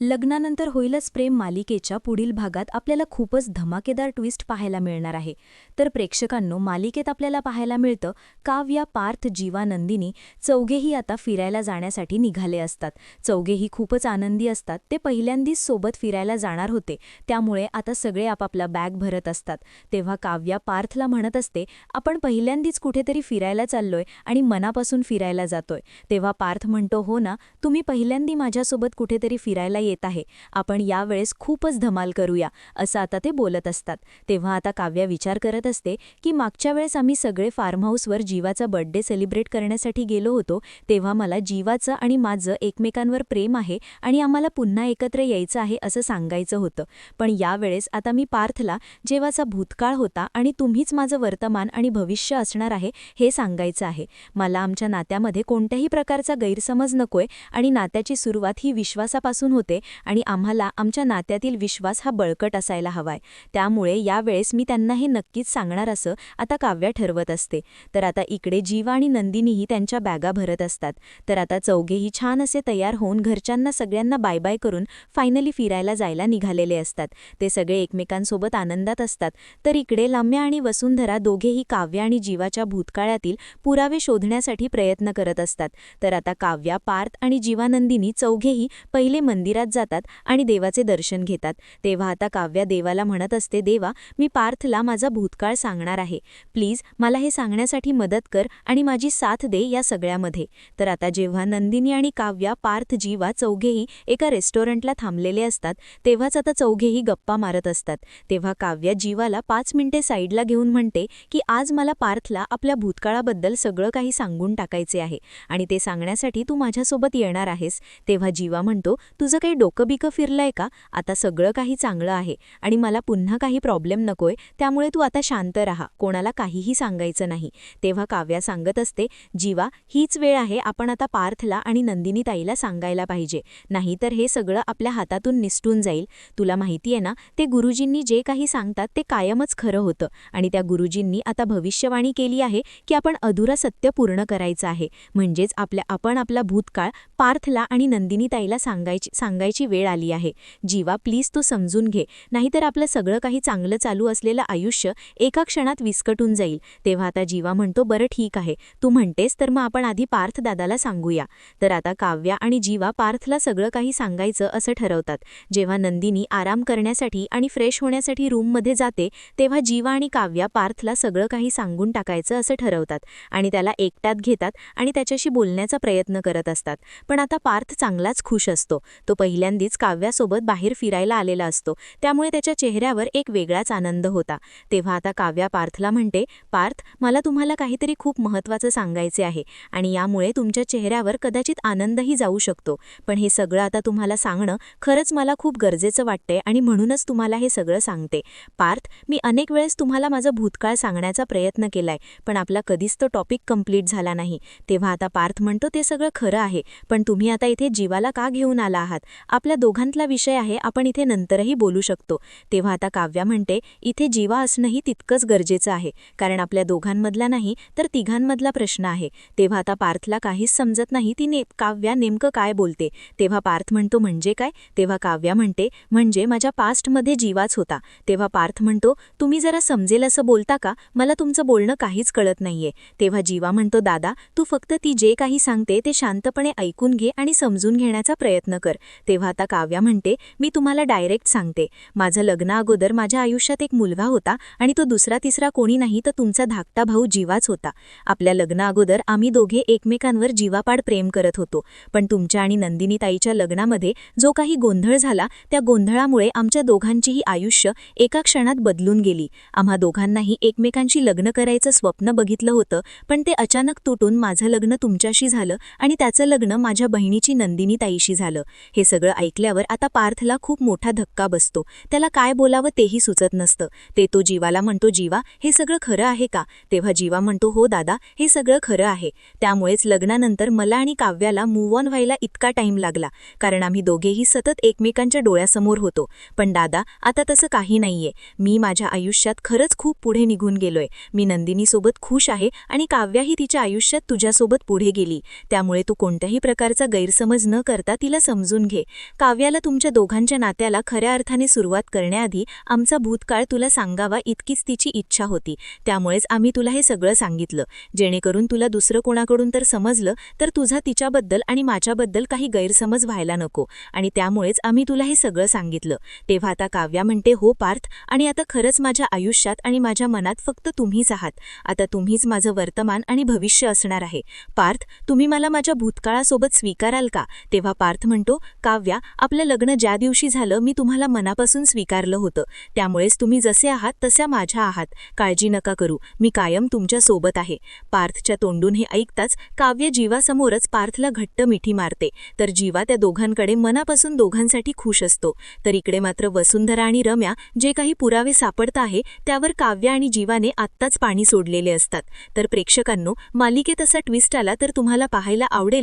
लग्नानंतर होईलच प्रेम मालिकेच्या पुढील भागात आपल्याला खूपच धमाकेदार ट्विस्ट पाहायला मिळणार आहे. तर प्रेक्षकांनो मालिकेत आपल्याला पाहायला मिळतं काव्या पार्थ जीवा नंदिनी चौघेही आता फिरायला जाण्यासाठी निघाले असतात. चौघेही खूपच आनंदी असतात. ते पहिल्यांदीच सोबत फिरायला जाणार होते. त्यामुळे आता सगळे आपापला बॅग भरत असतात. तेव्हा काव्या पार्थला म्हणत असते आपण पहिल्यांदीच कुठेतरी फिरायला चाललोय आणि मनापासून फिरायला जातोय. तेव्हा पार्थ म्हणतो हो ना तुम्ही पहिल्यांदी माझ्यासोबत कुठेतरी फिरायला येत आहे. आपण यावेळेस खूपच धमाल करूया असं आता ते बोलत असतात. तेव्हा आता काव्या विचार करत असते की मागच्या वेळेस आम्ही सगळे फार्म हाऊसवर जीवाचा बर्थडे सेलिब्रेट करण्यासाठी गेलो होतो तेव्हा मला जीवाचं आणि माझं एकमेकांवर प्रेम आहे आणि आम्हाला पुन्हा एकत्र यायचं आहे असं सांगायचं होतं. पण यावेळेस आता मी पार्थला जेव्हाचा भूतकाळ होता आणि तुम्हीच माझं वर्तमान आणि भविष्य असणार आहे हे सांगायचं आहे. मला आमच्या नात्यामध्ये कोणत्याही प्रकारचा गैरसमज नकोय आणि नात्याची सुरुवात ही विश्वासापासून होते आणि आम्हाला आमच्या नात्यातील विश्वास हा बळकट असायला हवाय. त्यामुळे यावेळेस मी त्यांना हे नक्कीच सांगणार असं आता काव्या ठरवत असते. तर आता इकडे जीवा आणि नंदिनीही त्यांच्या बॅगा भरत असतात. तर आता चौघेही छान असे तयार होऊन घरच्यांना सगळ्यांना बाय बाय करून फायनली फिरायला जायला निघालेले असतात. ते सगळे एकमेकांसोबत आनंदात असतात. तर इकडे लाम्या आणि वसुंधरा दोघेही काव्य आणि जीवाच्या भूतकाळातील पुरावे शोधण्यासाठी प्रयत्न करत असतात. तर आता काव्या पार्थ आणि जीवानंदिनी चौघेही पहिले मंदिरात जातात आणि देवाचे दर्शन घेतात. तेव्हा आता काव्या देवाला म्हणत असते देवा मी पार्थला माझा भूतकाळ सांगणार आहे. प्लीज मला हे सांगण्यासाठी मदत कर आणि माझी साथ दे या सगळ्यामध्ये. तर आता जेव्हा नंदिनी आणि काव्या पार्थ जीवा चौघेही एका रेस्टॉरंटला थांबलेले असतात तेव्हाच आता चौघेही गप्पा मारत असतात. तेव्हा काव्या जीवाला पाच मिनिटे साईडला घेऊन म्हणते की आज मला पार्थला आपल्या भूतकाळाबद्दल सगळं काही सांगून टाकायचे आहे आणि ते सांगण्यासाठी तू माझ्यासोबत येणार आहेस. तेव्हा जीवा म्हणतो तुझं काही डोकं बिकं फिरलंय का? आता सगळं काही चांगलं आहे आणि मला पुन्हा काही प्रॉब्लेम नकोय त्यामुळे तू आता शांत राहा. कोणाला काहीही सांगायचं नाही. तेव्हा काव्या सांगत असते जीवा हीच वेळ आहे आपण आता पार्थला आणि नंदिनी ताईला सांगायला पाहिजे. नाहीतर हे सगळं आपल्या हातातून निसटून जाईल. तुला माहिती आहे ना ते गुरुजींनी जे काही सांगतात ते कायमच खरं होतं आणि त्या गुरुजींनी आता भविष्यवाणी केली आहे की आपण अधुरा सत्य पूर्ण करायचं आहे. म्हणजेच आपल्या आपण आपला भूतकाळ पार्थला आणि नंदिनी ताईला सांगायची सांगायची वेळ आली आहे. जीवा प्लीज तू समजून घे. नाहीतर आपलं सगळं काही चांगलं चालू असलेलं आयुष्य एका क्षणात विस्कटून जाईल. तेव्हा आता जीवा म्हणतो बरं ठीक आहे. तू म्हणतेस तर मग आपण आधी पार्थ दादाला सांगूया. तर आता काव्या आणि जीवा पार्थला सगळं काही सांगायचं असं ठरवतात. जेव्हा नंदिनी आराम करण्यासाठी आणि फ्रेश होण्यासाठी रूममध्ये जाते तेव्हा जीवा आणि काव्या पार्थला सगळं काही सांगून टाकायचं असं ठरवतात आणि त्याला एकट्यात घेतात आणि त्याच्याशी बोलण्याचा प्रयत्न करत असतात. पण आता पार्थ चांगलाच खुश असतो. तो पहिल्यांदीच काव्यासोबत बाहेर फिरायला आलेला असतो. त्यामुळे त्याच्या चेहऱ्यावर एक वेगळाच आनंद होता. तेव्हा आता काव्या पार्थला म्हणते पार्थ मला तुम्हाला काहीतरी खूप महत्त्वाचं सांगायचे आहे आणि यामुळे तुमच्या चेहऱ्यावर कदाचित आनंदही जाऊ शकतो. पण हे सगळं आता तुम्हाला सांगणं खरंच मला खूप गरजेचं वाटतंय आणि म्हणूनच तुम्हाला हे सगळं सांगते. पार्थ मी अनेक वेळेस तुम्हाला माझं भूतकाळ सांगण्याचा प्रयत्न केलाय पण आपला कधीच तो टॉपिक कंप्लीट झाला नाही. तेव्हा आता पार्थ म्हणतो ते सगळं खरं आहे पण तुम्ही आता इथे जीवाला का घेऊन आला आहात? आपल्या दोघांतला विषय आहे आपण इथे नंतरही बोलू शकतो. तेव्हा आता काव्या म्हणते इथे जीवा असणंही तितकंच गरजेचं आहे. कारण आपल्या दोघांमधला नाही तर तिघांमधला प्रश्न आहे. तेव्हा आता पार्थला काहीच समजत नाही ती ने काव्या नेमकं काय बोलते. तेव्हा पार्थ म्हणतो म्हणजे काय? तेव्हा काव्या म्हणते म्हणजे माझ्या पास्टमध्ये जीवाच होता. तेव्हा पार्थ म्हणतो तुम्ही जरा समजेल असं बोलता का? मला तुमचं बोलणं काहीच कळत नाहीये. तेव्हा जीवा म्हणतो दादा तू फक्त ती जे काही सांगते ते शांतपणे ऐकून घे आणि समजून घेण्याचा प्रयत्न कर. तेव्हा आता काव्या म्हणते मी तुम्हाला डायरेक्ट सांगते. माझं लग्न अगोदर माझ्या आयुष्यात एक मुलगा होता आणि तो दुसरा तिसरा कोणी नाही तर तुमचा धाकटा भाऊ जीवाच होता. आपल्या लग्न अगोदर आम्ही दोघे एकमेकांवर जीवापाड प्रेम करत होतो. पण तुमच्या आणि नंदिनी ताईच्या लग्नामध्ये जो काही गोंधळ झाला त्या गोंधळामुळे आमच्या दोघांचीही आयुष्य एका क्षणात बदलून गेली. आम्हा दोघांनाही एकमेकांशी लग्न करायचं स्वप्न बघितलं होतं पण ते अचानक तुटून माझं लग्न तुमच्याशी झालं आणि त्याचं लग्न माझ्या बहिणीची नंदिनी ताईशी झालं. हे सगळं ऐकल्यावर आता पार्थला खूप मोठा धक्का बसतो. त्याला काय बोलावं तेही सुचत नसतं. ते तो जीवाला म्हणतो जीवा हे सगळं खरं आहे का? तेव्हा जीवा म्हणतो हो दादा हे सगळं खरं आहे. त्यामुळेच लग्नानंतर मला आणि काव्याला मूव्ह ऑन व्हायला इतका टाईम लागला. कारण आम्ही दोघेही सतत एकमेकांच्या डोळ्यासमोर होतो. पण दादा आता तसं काही नाहीये. मी माझ्या आयुष्यात खरंच खूप पुढे निघून गेलोय. मी नंदिनीसोबत खुश आहे आणि काव्याही तिच्या आयुष्यात तुझ्यासोबत पुढे गेली. त्यामुळे तू कोणत्याही प्रकारचा गैरसमज न करता तिला समजून घे. काव्याला तुमच्या दोघांच्या नात्याला खऱ्या अर्थाने सुरुवात करण्याआधी आमचा भूतकाळ तुला सांगावा इतकीच तिची इच्छा होती. त्यामुळेच आम्ही तुला हे सगळं सांगितलं. जेणेकरून तुला दुसरं कोणाकडून तर समजलं तर तुझा तिच्याबद्दल आणि माझ्याबद्दल काही गैरसमज व्हायला नको. आणि त्यामुळेच आम्ही तुला हे सगळं सांगितलं. तेव्हा आता काव्या म्हणते हो पार्थ आणि आता खरंच माझ्या आयुष्यात आणि माझ्या मनात फक्त तुम्हीच आहात. आता तुम्हीच माझं वर्तमान आणि भविष्य असणार आहे. पार्थ तुम्ही मला माझ्या भूतकाळासोबत स्वीकाराल का? तेव्हा पार्थ म्हणतो का काव्या आपलं लग्न ज्या दिवशी झालं मी तुम्हाला मनापासून स्वीकारलं होतं. त्यामुळेच तुम्ही जसे आहात तशा माझ्या आहात. काळजी नका करू. मी कायम तुमच्यासोबत आहे. पार्थच्या तोंडून हे ऐकताच काव्य जीवासमोरच पार्थला घट्ट मिठी मारते. तर जीवा त्या दोघांकडे मनापासून दोघांसाठी खुश असतो. तर इकडे मात्र वसुंधरा आणि रम्या जे काही पुरावे सापडत आहे त्यावर काव्य आणि जीवाने आत्ताच पाणी सोडलेले असतात. तर प्रेक्षकांनो मालिकेत असा ट्विस्ट आला तर तुम्हाला पाहायला आवडेल.